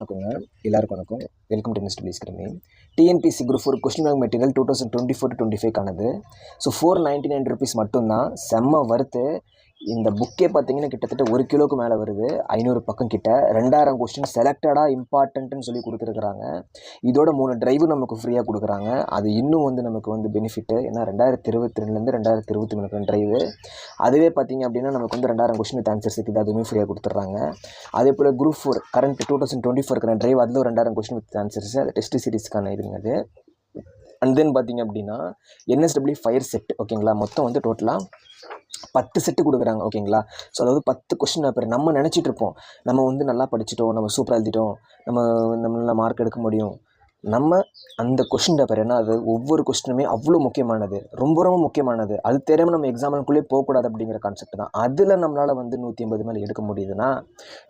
வணக்கங்க. எல்லாருக்கும் வணக்கம். Welcome to mister please TNPSC group four question bank material two thousand twenty four twenty ஃபைவ்க்கானது so four ninety nine rupees மட்டும்தான். செம்ம வறுத்து இந்த புக்கே பார்த்தீங்கன்னா கிட்டத்தட்ட ஒரு கிலோக்கு மேலே வருது. ஐநூறு பக்கம் கிட்ட. ரெண்டாயிரம் கொஸ்டின் செலக்டடாக இம்பார்ட்டன்ட்னு சொல்லி கொடுத்துருக்குறாங்க. இதோட மூணு டிரைவு நமக்கு ஃப்ரீயாக கொடுக்குறாங்க. அது இன்னும் வந்து நமக்கு வந்து பெனிஃபிட்டு ஏன்னா ரெண்டாயிரத்தி இருபத்தி ரெண்டுலேருந்து ரெண்டாயிரத்தி இருபத்தி மூணு டிரைவு அதுவே பார்த்தீங்க அப்படின்னா நமக்கு வந்து ரெண்டாயிரம் கொஸ்டின் ஆன்சர்ஸுக்கு ஆன்சர்ஸ் இருக்குது அதுவுமே ஃப்ரீயாக கொடுத்துட்றாங்க. அதே போல் group four current two thousand twenty four drive அதில் ஒரு ரெண்டாயிரம் கொஸ்டின் வித் ஆன்சர்ஸ் அது டெஸ்ட் சீரிஸ்க்கான இதுங்க அது. அண்ட் தென் பார்த்தீங்க அப்படின்னா என்எஸ்டபிள்யூ ஃபயர் செட் ஓகேங்களா மொத்தம் வந்து டோட்டலாக பத்து செட்டு கொடுக்குறாங்க ஓகேங்களா ஸோ அதாவது பத்து கொஷின் பேப்பர் நம்ம நினச்சிட்டு இருப்போம் நம்ம வந்து நல்லா படிச்சிட்டோம் நம்ம சூப்பராக எழுதிட்டோம் நம்ம நம்ம மார்க் எடுக்க முடியும். நம்ம அந்த கொஷின் பேப்பர் ஏன்னா அது ஒவ்வொரு கொஸ்டினுமே அவ்வளோ முக்கியமானது. ரொம்ப ரொம்ப முக்கியமானது. அது தெரியாமல் நம்ம எக்ஸாமுக்குள்ளே போகக்கூடாது அப்படிங்கிற கான்செப்ட் தான். அதில் நம்மளால் வந்து நூற்றி ஐம்பது மேலே எடுக்க முடியுதுன்னா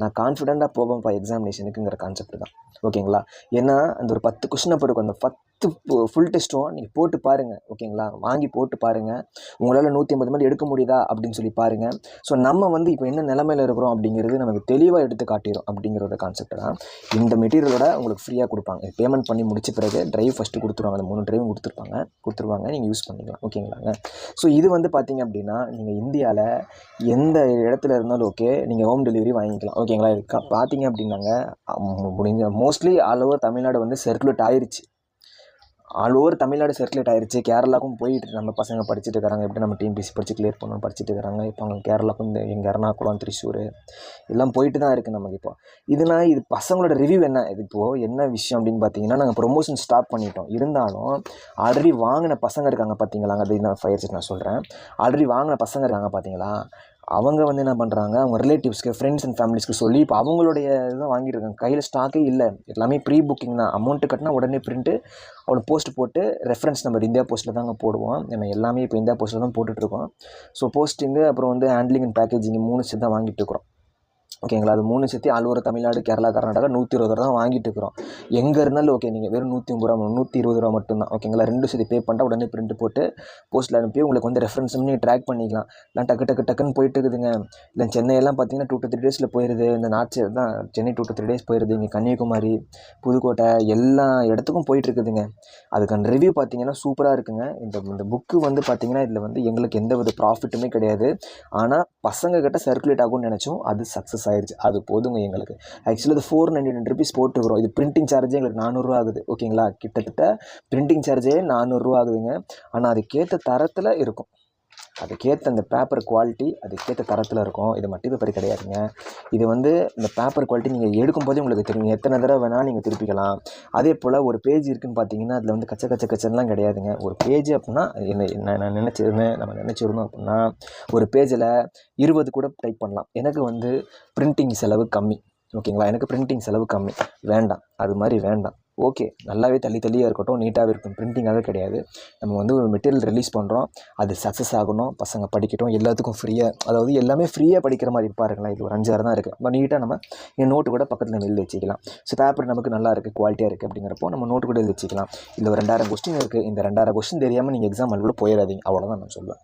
நான் கான்ஃபிடெண்ட்டாக போவேன்ப்பா எக்ஸாமினேஷனுக்குங்கிற கான்செப்ட் தான். ஓகேங்களா ஏன்னா அந்த ஒரு பத்து கொஷின் பேப்பருக்கு அந்த அந்த பத்து ஃபுல் டெஸ்ட்டும் நீங்கள் போட்டு பாருங்கள் ஓகேங்களா வாங்கி போட்டு பாருங்கள் உங்களால் நூற்றி ஐம்பது மாதிரி எடுக்க முடியுதா? அப்படின்னு சொல்லி பாருங்கள் ஸோ நம்ம வந்து இப்போ என்ன நிலமையில இருக்கிறோம் அப்படிங்கிறது நமக்கு தெளிவாக எடுத்து காட்டிடும் அப்படிங்கிற ஒரு கான்செப்ட் தான். இந்த மெட்டீரியலோட உங்களுக்கு ஃப்ரீயாக கொடுப்பாங்க. பேமெண்ட் பண்ணி முடிச்ச பிறகு ட்ரைவ் ஃபஸ்ட்டு கொடுத்துருவாங்க. அந்த மூணு ட்ரைவும் கொடுத்துருப்பாங்க. கொடுத்துருவாங்க. நீங்கள் யூஸ் பண்ணிக்கலாம். ஓகேங்களாங்க ஸோ இது வந்து பார்த்தீங்க அப்படின்னா நீங்கள் இந்தியாவில் எந்த இடத்துல இருந்தாலும் ஓகே நீங்கள் ஹோம் டெலிவரி வாங்கிக்கலாம். ஓகேங்களா இது பார்த்தீங்க அப்படின்னாங்க முடிஞ்ச மோஸ்ட்லி ஆல் ஓவர் தமிழ்நாடு வந்து சர்க்குலேட் ஆயிடுச்சு ஆல் ஓவர் தமிழ்நாடு சர்க்குலேட் ஆயிடுச்சு கேரளாவுக்கும் போயிட்டு நம்ம பசங்க படிச்சுட்டு இருக்காங்க. எப்படி நம்ம டிஎன்பிசி படித்து கிளியர் பண்ணணும் படிச்சுட்டு இருக்காங்க. இப்போ அவங்க கேரளாவுக்கும் இந்த எங்கள் எர்ணாகுளம் திருச்சூர் எல்லாம் போயிட்டு தான் இருக்குது நமக்கு இப்போ. இதுனா இது பசங்களோட ரிவ்யூ என்ன? இது இப்போது என்ன விஷயம் அப்படின்னு பார்த்தீங்கன்னா நாங்கள் ப்ரொமோஷன் ஸ்டாப் பண்ணிட்டோம். இருந்தாலும் ஆல்ரெடி வாங்கின பசங்க இருக்காங்க பார்த்தீங்களா அது நான் ஃபயர் நான் சொல்கிறேன் ஆல்ரெடி வாங்கின பசங்க இருக்காங்க பார்த்தீங்களா அவங்க வந்து என்ன பண்ணுறாங்க அவங்க ரிலேட்டிவ்ஸ்க்கு ஃப்ரெண்ட்ஸ் அண்ட் ஃபேமிலிஸ்க்கு சொல்லி இப்போ அவங்களுடைய இதை வாங்கிட்டு இருக்காங்க கையில் ஸ்டாக்கே இல்லை. எல்லாமே ப்ரீ புக்கிங் தான். அமௌண்ட்டு கட்டினா உடனே பிரிண்ட்டு அவனை போஸ்ட் போட்டு ரெஃபரன்ஸ் நம்பர் இந்தியா போஸ்ட்டில் தாங்க போடுவோம். ஏன்னா எல்லாமே இப்போ இந்தியா போஸ்ட்டில் தான் போட்டுட்ருக்கோம் ஸோ போஸ்டிங்கு அப்புறம் வந்து ஹேண்ட்லிங் அண்ட் பேக்கேஜிங் மூணு சேர்த்து தான் வாங்கிட்டு இருக்கிறோம். ஓகேங்களா? அது மூணு சேர்த்து ஆல் ஓவர் தமிழ்நாடு கேரளா கர்நாடகா நூற்றி இருபது ரூபா தான் வாங்கிட்டு இருக்கிறோம். எங்கே இருந்தாலும் ஓகே நீங்கள் வெறும் நூற்றி ஐம்பது ரூபா நூற்றி இருபது ரூபா மட்டும்தான் ஓகேங்களா? ரெண்டு சேர்த்து பே பண்ணிட்டா உடனே பிரிண்ட் போட்டு போஸ்ட்டில் அனுப்பி உங்களுக்கு வந்து ரெஃபரன்ஸ் நீங்கள் ட்ராக் பண்ணிக்கலாம். இல்லை டக்கு டக்கு டக்குன்னு போயிட்டு இருக்குதுங்க. இல்லை சென்னையெல்லாம் பார்த்தீங்கன்னா டூ டூ த்ரீ டேஸில் போயிடுது இந்த நாட்சி தான் Chennai to two three days போயிடுது இங்கே கன்னியாகுமரி புதுக்கோட்டை எல்லா இடத்துக்கும் போயிட்டு இருக்குதுங்க. அதுக்கான ரிவ்யூ பார்த்தீங்கன்னா சூப்பராக இருக்குங்க. இந்த இந்த புக்கு வந்து பார்த்தீங்கன்னா இதில் வந்து எங்களுக்கு எந்த வித ப்ராஃபிட்டுமே கிடையாது. ஆனால் பசங்க கிட்ட சர்க்குலேட் ஆகும்னு நினச்சோம். அது சக்ஸஸ் ஆயிடுச்சு அது போதுங்க எங்களுக்கு. ஆக்சுவலி அது ஃபோர் நைன்டி நைன் ருபீஸ் போட்டுக்கிறோம். இது பிரிண்டிங் சார்ஜே எங்களுக்கு நானூறுரூவா ஆகுது. ஓகேங்களா கிட்டத்தட்ட பிரிண்டிங் சார்ஜே நானூறுரூவா ஆகுதுங்க. ஆனால் அதுக்கேற்ற தரத்தில் இருக்கும். அதுக்கேற்ற அந்த பேப்பர் குவாலிட்டி அதுக்கேற்ற தரத்தில் இருக்கும். இது மட்டி பேப்பர் கிடையாதுங்க. இது வந்து இந்த பேப்பர் குவாலிட்டி நீங்கள் எடுக்கும் போதே உங்களுக்கு தெரியும். எத்தனை தடவை வேணால் நீங்கள் திருப்பிக்கலாம். அதே போல் ஒரு பேஜ் இருக்குன்னு பார்த்தீங்கன்னா அதில் வந்து கச்ச கச்ச கச்சன்லாம் கிடையாதுங்க. ஒரு பேஜ் அப்படின்னா என்ன என்ன நான் நினச்சிருந்தேன் நம்ம நினச்சிருந்தோம் அப்படின்னா ஒரு பேஜில் இருபது கூட டைப் பண்ணலாம். எனக்கு வந்து பிரிண்டிங் செலவு கம்மி. ஓகேங்களா எனக்கு பிரிண்டிங் செலவு கம்மி. வேண்டாம். அது மாதிரி வேண்டாம். ஓகே நல்லாவே தள்ளி தள்ளியாக இருக்கட்டும் நீட்டாகவே இருக்கும் பிரிண்டிங்காகவே கிடையாது. நம்ம வந்து ஒரு மெட்டீரியல் ரிலீஸ் பண்ணுறோம் அது சக்ஸஸ் ஆகணும் பசங்க படிக்கட்டும் எல்லாத்துக்கும் ஃப்ரீயாக அதாவது எல்லாமே ஃப்ரீயாக படிக்கிற மாதிரி பாருங்களேன் இது ஒரு அஞ்சாறு தான் இருக்குது நம்ம நீட்டாக நம்ம என் நோட்டு கூட பக்கத்தில் எழுதி வச்சுக்கலாம். ஸோ பேப்பர் நமக்கு நல்லா இருக்குது குவாலிட்டியாக இருக்குது அப்படிங்கிறப்போ நம்ம நோட்டு கூட எழுதி வச்சுக்கலாம். இல்லை ஒரு ரெண்டாயிரம் கொஸ்டின் இருக்குது இந்த ரெண்டாயிரம் கொஸ்டின் தெரியாமல் நீங்கள் எக்ஸாம் அலுவலில் போயிடாதீங்க அவ்வளோதான் நான் சொல்லுவேன்.